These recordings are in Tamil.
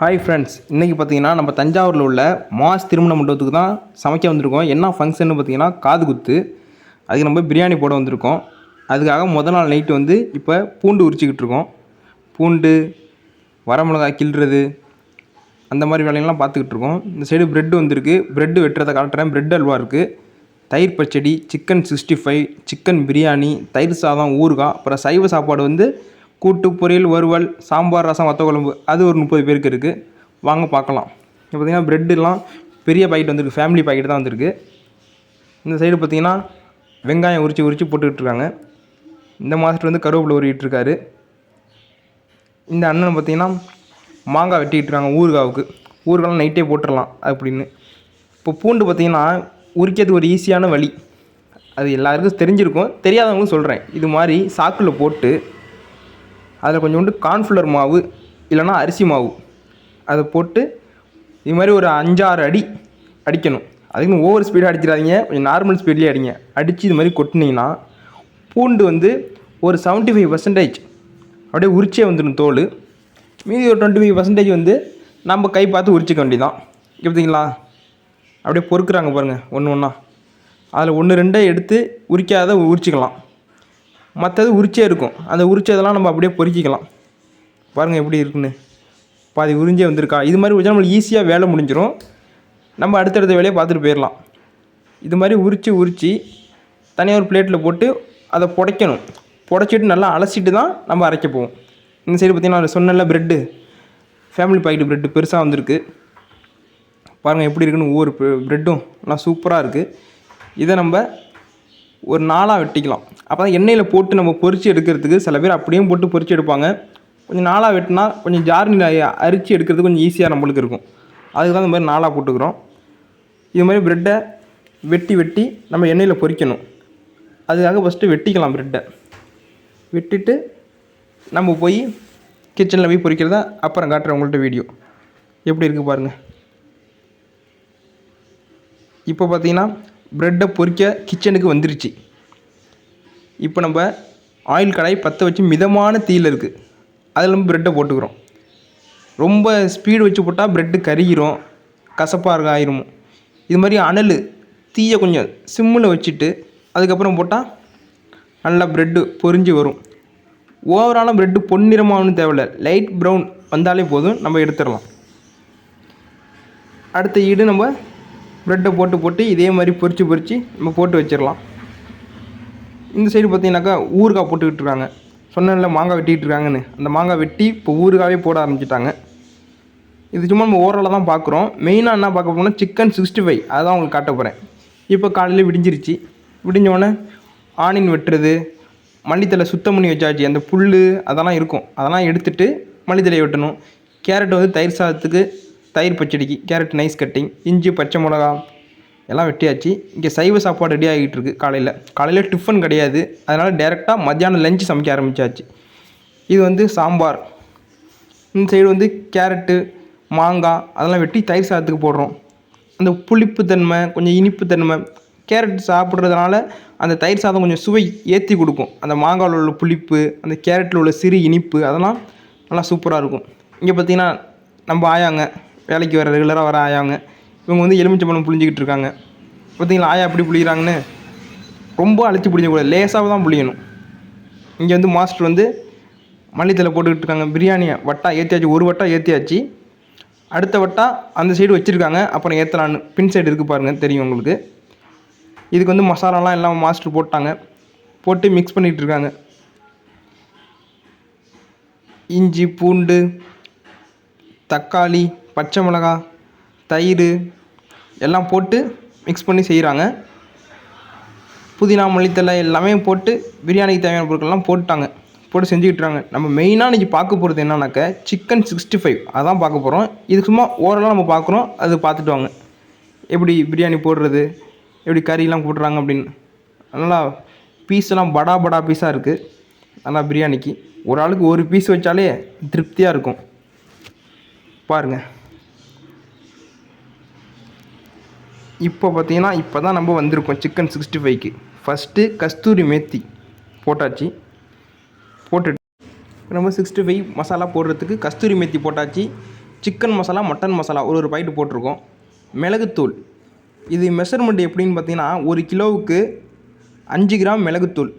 ஹாய் ஃப்ரெண்ட்ஸ் இன்றைக்கி பார்த்தீங்கன்னா நம்ம தஞ்சாவூரில் உள்ள மாஸ் திருமண மண்டபத்துக்கு தான் சமைக்க வந்திருக்கோம். என்ன ஃபங்க்ஷன் பார்த்தீங்கன்னா காது குத்து. அதுக்கு நம்ம பிரியாணி போட வந்திருக்கோம். அதுக்காக முதல் நாள் நைட்டு வந்து இப்போ பூண்டு உரிச்சிக்கிட்டு இருக்கோம். பூண்டு வரமிளகாய் கிள்றது அந்த மாதிரி வேலையெல்லாம் பார்த்துக்கிட்டு இருக்கோம். இந்த சைடு ப்ரெட் வந்திருக்கு. ப்ரெட்டு வெட்டுறதை காட்டுறேன். ப்ரெட் அல்வா இருக்குது தயிர் பச்சடி chicken sixty five chicken biryani தயிர் சாதம் ஊறுகாய் அப்புறம் சைவ சாப்பாடு வந்து கூட்டு பொரியல் வறுவல் சாம்பார் ரசம் வத்த குழம்பு அது ஒரு முப்பது பேருக்கு இருக்குது வாங்க பார்க்கலாம். இப்போ பார்த்தீங்கன்னா ப்ரெட்டுலாம் பெரிய பாக்கெட் வந்திருக்கு. ஃபேமிலி பாக்கெட் தான் வந்திருக்கு. இந்த சைடு பார்த்திங்கன்னா வெங்காயம் உரித்து உரித்து போட்டுக்கிட்டு இருக்காங்க இந்த மாதத்துட்டு வந்து கருவேப்பிலை உருவிட்டு இருக்காரு இந்த அண்ணன் பார்த்திங்கன்னா மாங்காய் வெட்டிக்கிட்டு இருக்காங்க ஊறுகாவுக்கு. ஊறுகாலாம் நைட்டே போட்டுடலாம் அப்படின்னு. இப்போ பூண்டு பார்த்திங்கன்னா உரிக்கிறதுக்கு ஒரு ஈஸியான வழி. அது எல்லாருக்கும் தெரிஞ்சிருக்கும். தெரியாதவங்களும் சொல்கிறேன் இது மாதிரி சாக்கில் போட்டு அதில் கொஞ்சோண்டு கார்ன்ஃப்ளவர் மாவு இல்லைன்னா அரிசி மாவு. அதை போட்டு இது மாதிரி ஒரு அஞ்சாறு அடி அடிக்கணும். அதுக்கு ஓவர் ஸ்பீடாக அடிச்சிடாதீங்க. கொஞ்சம் நார்மல் ஸ்பீட்லேயே அடிங்க. அடித்து இது மாதிரி கொட்டினீங்கன்னா பூண்டு வந்து ஒரு 75% ஃபைவ் பர்சன்டேஜ் அப்படியே உரிச்சே வந்துடும் தோல். மீதி ஒரு டுவெண்ட்டி ஃபைவ் பர்சன்டேஜ் வந்து நம்ம கை பார்த்து உரிச்சிக்க வேண்டியதான் எப்படிங்களா அப்படியே பொறுக்குறாங்க பாருங்கள் ஒன்று ஒன்றா அதில் ஒன்று ரெண்டே எடுத்து உரிக்காத உரிச்சிக்கலாம். மற்றது உரிச்சே இருக்கும். அந்த உரிச்சதெல்லாம் நம்ம அப்படியே பொறுக்கிக்கலாம். பாருங்கள் எப்படி இருக்குன்னு. பாதி உறிஞ்சே வந்திருக்கா. இது மாதிரி உரிச்சா நம்மளுக்கு ஈஸியாக வேலை முடிஞ்சிடும் நம்ம அடுத்தடுத்த வேலையை பார்த்துட்டு போயிடலாம். இது மாதிரி உரித்து உரித்து தனியாக ஒரு பிளேட்டில் போட்டு அதை புடைக்கணும். புடைச்சிட்டு நல்லா அலசிட்டு தான் நம்ம அரைக்க போவோம். இந்த சைடு பார்த்திங்கன்னா சொன்ன சொன்னல ப்ரெட்டு ஃபேமிலி பாக்கெட் ப்ரெட்டு பெருசாக வந்திருக்கு. பாருங்கள் எப்படி இருக்குன்னு ஒவ்வொரு ப்ரெட்டும் நல்லா சூப்பராக இருக்குது இதை நம்ம ஒரு நாளாக வெட்டிக்கலாம். அப்போ தான் எண்ணெயில் போட்டு நம்ம பொறிச்சு எடுக்கிறதுக்கு சில பேர் அப்படியும் போட்டு பொறிச்சு எடுப்பாங்க. கொஞ்சம் நாளாக வெட்டினா கொஞ்சம் ஜார்னியில் அரிச்சு எடுக்கிறது கொஞ்சம் ஈஸியாக நம்மளுக்கு இருக்கும். அதுக்கு தான் இந்த மாதிரி நாளாக போட்டுக்கிறோம். இது மாதிரி ப்ரெட்டை வெட்டி வெட்டி நம்ம எண்ணெயில் பொறிக்கணும் அதுக்காக ஃபஸ்ட்டு வெட்டிக்கலாம் ப்ரெட்டை வெட்டிட்டு நம்ம போய் கிச்சனில் போய் பொரிக்கிறத அப்புறம் காட்டுறேன் உங்கள்கிட்ட வீடியோ எப்படி இருக்குது பாருங்கள் இப்போ பார்த்தீங்கன்னா ப்ரெட்டை பொறிக்க கிச்சனுக்கு வந்துருச்சு. இப்போ நம்ம ஆயில் கடாய் பற்ற வச்சு மிதமான தீயில் இருக்குது அதில் நம்ம ப்ரெட்டை போட்டுக்கிறோம். ரொம்ப ஸ்பீடு வச்சு போட்டால் ப்ரெட்டு கருகிரும் கசப்பாக இருக்க ஆயிரும். இது மாதிரி அனல் தீயை கொஞ்சம் சிம்மில் வச்சுட்டு அதுக்கப்புறம் போட்டால் நல்லா ப்ரெட்டு பொரிஞ்சு வரும். ஓவராலாக ப்ரெட்டு பொன்னிறமாகனு தேவையில்ல. லைட் ப்ரௌன் வந்தாலே போதும். நம்ம எடுத்துடலாம். அடுத்த ஈடு நம்ம ப்ரெட்டை போட்டு போட்டு இதே மாதிரி பொறிச்சு பொறிச்சு நம்ம போட்டு வச்சிடலாம். இந்த சைடு பார்த்தீங்கன்னாக்கா ஊறுகாய் போட்டுக்கிட்டு இருக்காங்க. சொன்னேன்ல மாங்காய் வெட்டிக்கிட்டு இருக்காங்கன்னு. அந்த மாங்காய் வெட்டி இப்போ ஊறுகாவே போட ஆரம்பிச்சிட்டாங்க. இது சும்மா நம்ம ஓரளவு தான் பார்க்குறோம். மெயினாக என்ன பார்க்க போனால் சிக்கன் சிக்ஸ்டி ஃபைவ் அதான் உங்களுக்கு காட்ட போகிறேன் இப்போ காலையில் விடிஞ்சிருச்சு. விடிஞ்ச உடனே ஆனியன் வெட்டுறது மல்லித்தலை சுத்தம் பண்ணி வச்சாச்சு. அந்த புல் அதெல்லாம் இருக்கும். அதெல்லாம் எடுத்துகிட்டு மல்லித்தலையை வெட்டணும். கேரட் வந்து தயிர் சாதத்துக்கு தயிர் பச்சடிக்கு கேரட் நைஸ் கட்டிங் இஞ்சி பச்சை மிளகா எல்லாம் வெட்டியாச்சு. இங்கே சைவ சாப்பாடு ரெடி ஆகிட்டு இருக்கு காலையில். காலையில் டிஃபன் கிடையாது. அதனால் டேரெக்டாக மத்தியானம் லஞ்சு சமைக்க ஆரம்பித்தாச்சு இது வந்து சாம்பார். இந்த சைடு வந்து கேரட்டு மாங்காய் அதெல்லாம் வெட்டி தயிர் சாதத்துக்கு போடுறோம். அந்த புளிப்புத்தன்மை கொஞ்சம் இனிப்புத்தன்மை கேரட் சாப்பிட்றதுனால அந்த தயிர் சாதம் கொஞ்சம் சுவை ஏற்றி கொடுக்கும். அந்த மாங்காயில் உள்ள புளிப்பு அந்த கேரட்டில் உள்ள சிறு இனிப்பு அதெல்லாம் நல்லா சூப்பராக இருக்கும். இங்கே பார்த்தீங்கன்னா நம்ம ஆயாங்க வேலைக்கு வர ரெகுலராக வர ஆயாங்க. இவங்க வந்து எலுமிச்சம்பழம் புளிஞ்சிக்கிட்டு இருக்காங்க. பார்த்தீங்களா ஆயா எப்படி புளிகிறாங்கன்னு ரொம்ப அழைச்சி புளிஞ்சக்கூடாது லேசாக தான் புளியணும் இங்கே வந்து மாஸ்டர் வந்து மல்லித்தலை போட்டுக்கிட்டு இருக்காங்க. பிரியாணியை வட்டா ஏற்றியாச்சு ஒரு வட்டா ஏற்றியாச்சு அடுத்த வட்டா அந்த சைடு வச்சுருக்காங்க. அப்புறம் ஏற்றலான்னு பின் சைடு இருக்குது பாருங்கள் தெரியும் உங்களுக்கு. இதுக்கு வந்து மசாலாலாம் எல்லாம் மாஸ்டர் போட்டாங்க. போட்டு மிக்ஸ் பண்ணிகிட்டு இருக்காங்க. இஞ்சி பூண்டு தக்காளி பச்சை மிளகா தயிர் எல்லாம் போட்டு மிக்ஸ் பண்ணி செய்கிறாங்க புதினா மல்லித்தலை எல்லாமே போட்டு பிரியாணிக்கு தேவையான பொருட்கள்லாம் போட்டாங்க. போட்டு செஞ்சுக்கிட்டுறாங்க. நம்ம மெயினாக இன்றைக்கி பார்க்க போகிறது என்னன்னாக்க சிக்கன் சிக்ஸ்டி ஃபைவ் அதான் பார்க்க போகிறோம் இது சும்மா ஓரளவு நம்ம பார்க்குறோம். அது பார்த்துட்டு வாங்க. எப்படி பிரியாணி போடுறது எப்படி கறியெல்லாம் போடுறாங்க அப்படின்னு. நல்லா பீஸ் எல்லாம் படா படா பீஸாக இருக்குது நல்லா பிரியாணிக்கு. ஒரு ஆளுக்கு ஒரு பீஸ் வச்சாலே திருப்தியாக இருக்கும். பாருங்கள் இப்போ பார்த்தீங்கன்னா இப்போ தான் நம்ம வந்திருக்கோம் சிக்கன் சிக்ஸ்டி ஃபைவ்க்கு ஃபஸ்ட்டு கஸ்தூரி மேத்தி போட்டாச்சு. போட்டுட்டு நம்ம சிக்ஸ்டி ஃபைவ் மசாலா போடுறதுக்கு கஸ்தூரி மேத்தி போட்டாச்சு. சிக்கன் மசாலா மட்டன் மசாலா ஒரு ஒரு பாக்கெட் போட்டிருக்கோம். மிளகுத்தூள். இது மெஷர்மெண்ட் எப்படின்னு பார்த்தீங்கன்னா ஒரு கிலோவுக்கு அஞ்சு கிராம் மிளகுத்தூள்.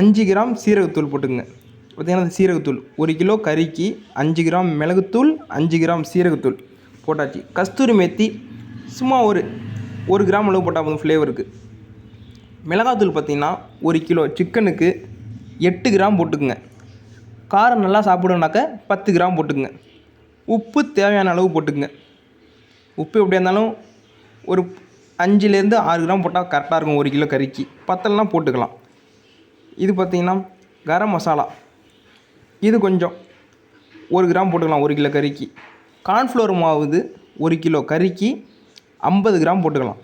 அஞ்சு கிராம் சீரகத்தூள் போட்டுக்கங்க. பார்த்தீங்கன்னா அந்த சீரகத்தூள். ஒரு கிலோ கறிக்கு அஞ்சு கிராம் மிளகுத்தூள் அஞ்சு கிராம் சீரகத்தூள் போட்டாச்சு. கஸ்தூரி மேத்தி சும்மா ஒரு ஒரு கிராம் அளவு போட்டால் போதும் ஃப்ளேவருக்கு மிளகாத்தூள் பார்த்தீங்கன்னா ஒரு கிலோ சிக்கனுக்கு எட்டு கிராம் போட்டுக்குங்க. காரம் நல்லா சாப்பிடணுனாக்க பத்து கிராம் போட்டுக்குங்க. உப்பு தேவையான அளவு போட்டுக்குங்க. உப்பு எப்படியா இருந்தாலும் ஒரு அஞ்சுலேருந்து ஆறு கிராம் போட்டால் கரெக்டாக இருக்கும் ஒரு கிலோ கறிக்கு. பத்தலாம் போட்டுக்கலாம். இது பார்த்திங்கன்னா கரம் மசாலா. இது கொஞ்சம் ஒரு கிராம் போட்டுக்கலாம் ஒரு கிலோ கறிக்கு. கார்ன்ஃப்ளவர் மாவு ஒரு கிலோ கறிக்கு ஐம்பது கிராம் போட்டுக்கலாம்.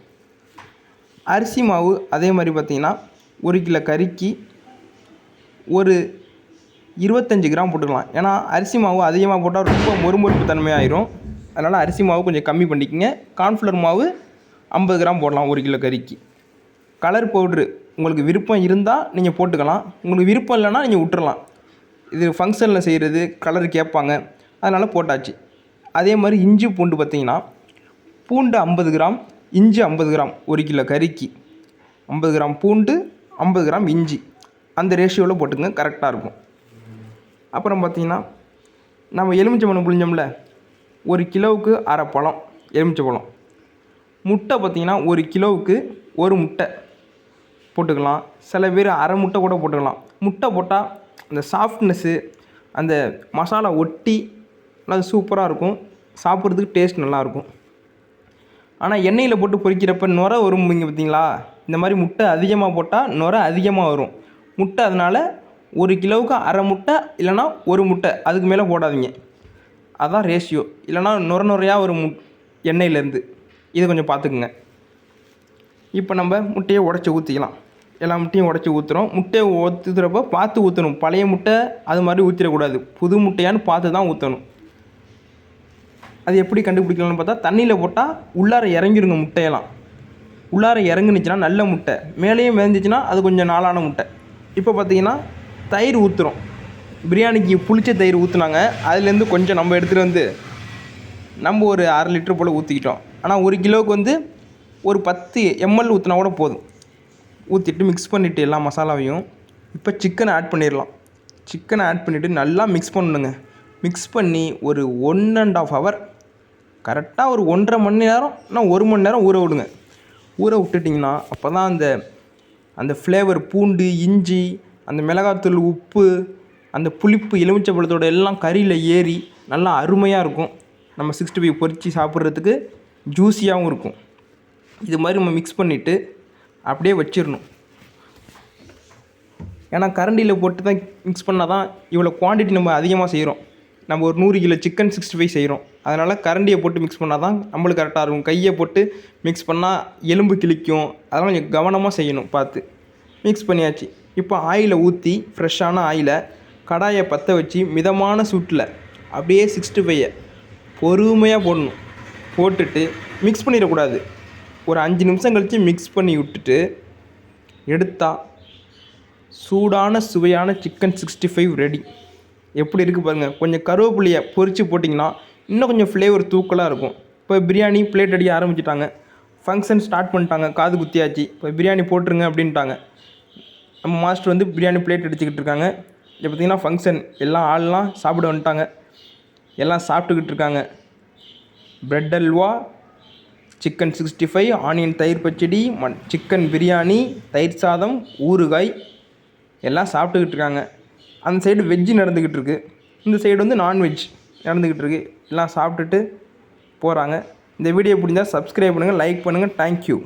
அரிசி மாவு அதே மாதிரி பார்த்திங்கன்னா ஒரு கிலோ கறிக்கு ஒரு இருபத்தஞ்சி கிராம் போட்டுக்கலாம். ஏன்னா அரிசி மாவு அதிகமாக போட்டால் ரொம்ப மொறுமொறுப்பு தன்மையாயிரும். அதனால் அரிசி மாவு கொஞ்சம் கம்மி பண்ணிக்கங்க. கார்ன்ஃப்ளவர் மாவு ஐம்பது கிராம் போடலாம் ஒரு கிலோ கறிக்கு. கலர் பவுட்ரு உங்களுக்கு விருப்பம் இருந்தால் நீங்கள் போட்டுக்கலாம். உங்களுக்கு விருப்பம் இல்லைன்னா நீங்கள் விட்டுறலாம். இது ஃபங்க்ஷனில் செய்கிறது கலர் கேட்பாங்க. அதனால் போட்டாச்சு. அதே மாதிரி இஞ்சி பூண்டு பார்த்திங்கன்னா பூண்டு ஐம்பது கிராம் இஞ்சி ஐம்பது கிராம் ஒரு கிலோ கறிக்கு. ஐம்பது கிராம் பூண்டு ஐம்பது கிராம் இஞ்சி. அந்த ரேஷியோவில் போட்டுங்க கரெக்டாக இருக்கும். அப்புறம் பார்த்தீங்கன்னா நம்ம எலுமிச்சை பழம் புளிஞ்சோம்ல ஒரு கிலோவுக்கு அரை பழம் எலுமிச்சை பழம் முட்டை பார்த்திங்கன்னா ஒரு கிலோவுக்கு ஒரு முட்டை போட்டுக்கலாம். சில பேர் அரை முட்டை கூட போட்டுக்கலாம். முட்டை போட்டால் அந்த சாஃப்ட்னஸ்ஸு அந்த மசாலா ஒட்டி நல்லா சூப்பராக இருக்கும். சாப்பிட்றதுக்கு டேஸ்ட் நல்லாயிருக்கும் ஆனால் எண்ணெயில் போட்டு பொரிக்கிறப்ப நுர வரும் பார்த்தீங்களா இந்த மாதிரி முட்டை அதிகமாக போட்டால் நுர அதிகமாக வரும். முட்டை அதனால் ஒரு கிலோவுக்கு அரை முட்டை இல்லைன்னா ஒரு முட்டை. அதுக்கு மேலே போடாதீங்க. அதான் ரேஷியோ இல்லைன்னா நுர நுறையாக ஒரு மு எண்ணெயிலேருந்து இதை கொஞ்சம் பார்த்துக்குங்க. இப்போ நம்ம முட்டையை உடச்சி ஊற்றிக்கலாம் எல்லா முட்டையும் உடச்சி ஊற்றுறோம் முட்டையை ஊற்றுறப்ப பார்த்து ஊற்றணும் பழைய முட்டை அது மாதிரி ஊற்றிடக்கூடாது புது முட்டையான்னு பார்த்து தான் ஊற்றணும் அது எப்படி கண்டுபிடிக்கலாம்னு பார்த்தா தண்ணியில் போட்டால் உள்ளார இறங்கிருங்க முட்டையெல்லாம். உள்ளார இறங்குனுச்சுன்னா நல்ல முட்டை. மேலேயும் விளைஞ்சிச்சின்னா அது கொஞ்சம் நாளான முட்டை. இப்போ பார்த்தீங்கன்னா தயிர் ஊற்றுறோம் பிரியாணிக்கு புளிச்ச தயிர் ஊற்றுனாங்க அதுலேருந்து கொஞ்சம் நம்ம எடுத்துகிட்டு வந்து நம்ம ஒரு அரை லிட்டர் போல் ஊற்றிக்கிட்டோம் ஆனால் ஒரு கிலோவுக்கு வந்து ஒரு பத்து எம்எல் ஊற்றினா கூட போதும். ஊற்றிட்டு மிக்ஸ் பண்ணிவிட்டு எல்லா மசாலாவையும் இப்போ சிக்கனை ஆட் பண்ணிடலாம். சிக்கனை ஆட் பண்ணிவிட்டு நல்லா மிக்ஸ் பண்ணணுங்க. மிக்ஸ் பண்ணி ஒரு ஒன் அண்ட் ஆஃப் ஹவர் கரெக்டாக ஒரு ஒன்றரை மணி நேரம் இல்லை ஒரு மணி நேரம் ஊற விடுங்க. ஊற விட்டுட்டிங்கன்னா அப்போ தான் அந்த அந்த ஃப்ளேவர் பூண்டு இஞ்சி அந்த மிளகாத்தூள் உப்பு அந்த புளிப்பு எலுமிச்சை பழத்தோட எல்லாம் கறியில் ஏறி நல்லா அருமையாக இருக்கும். நம்ம சிக்ஸ்டி ஃபைவ் பொரித்து சாப்பிட்றதுக்கு ஜூஸியாகவும் இருக்கும். இது மாதிரி நம்ம மிக்ஸ் பண்ணிவிட்டு அப்படியே வச்சிடணும் ஏன்னா கரண்டியில் போட்டு தான் மிக்ஸ் பண்ணால் தான் இவ்வளோ குவான்டிட்டி நம்ம அதிகமாக செய்கிறோம் நம்ம ஒரு நூறு கிலோ சிக்கன் சிக்ஸ்டி ஃபைவ் செய்கிறோம் அதனால் கரண்டியை போட்டு மிக்ஸ் பண்ணால் தான் நம்மளுக்கு கரெக்டாக இருக்கும். கையை போட்டு மிக்ஸ் பண்ணால் எலும்பு கிழிக்கும். அதெல்லாம் கொஞ்சம் கவனமாக செய்யணும் பார்த்து. மிக்ஸ் பண்ணியாச்சு. இப்போ ஆயிலை ஊற்றி ஃப்ரெஷ்ஷான ஆயிலை கடாயை பற்ற வச்சு மிதமான சூட்டில் அப்படியே சிக்ஸ்டி ஃபைவை பொறுமையாக போடணும். போட்டுட்டு மிக்ஸ் பண்ணிடக்கூடாது. ஒரு அஞ்சு நிமிஷம் கழித்து மிக்ஸ் பண்ணி விட்டுட்டு எடுத்தால் சூடான சுவையான சிக்கன் சிக்ஸ்டி ஃபைவ் ரெடி எப்படி இருக்குது பாருங்கள் கொஞ்சம் கருவேப்பிலையை பொரித்து போட்டிங்கன்னா இன்னும் கொஞ்சம் ஃப்ளேவர் தூக்கலாக இருக்கும். இப்போ பிரியாணி பிளேட் அடிக்க ஆரம்பிச்சிட்டாங்க. ஃபங்க்ஷன் ஸ்டார்ட் பண்ணிட்டாங்க. காது குத்தியாச்சு. இப்போ பிரியாணி போட்டுருங்க அப்படின்ட்டாங்க. நம்ம மாஸ்டர் வந்து பிரியாணி பிளேட் அடிச்சுக்கிட்டு இருக்காங்க. இப்போ பார்த்திங்கன்னா ஃபங்க்ஷன் எல்லாம் ஆள்லாம் சாப்பிட வந்துட்டாங்க. எல்லாம் சாப்பிட்டுக்கிட்டு இருக்காங்க. Bread halwa chicken sixty five onion தயிர் பச்சடி மண் சிக்கன் பிரியாணி தயிர் சாதம் ஊறுகாய் எல்லாம் சாப்பிட்டுக்கிட்டு இருக்காங்க. அந்த சைடு வெஜ்ஜு நடந்துக்கிட்டு இருக்குது இந்த சைடு வந்து நான்வெஜ் நடந்துக்கிட்டு இருக்குது எல்லாம் சாப்பிட்டுட்டு போகிறாங்க இந்த வீடியோ பிடிச்சா சப்ஸ்கிரைப் பண்ணுங்கள் லைக் பண்ணுங்கள் தேங்க்யூ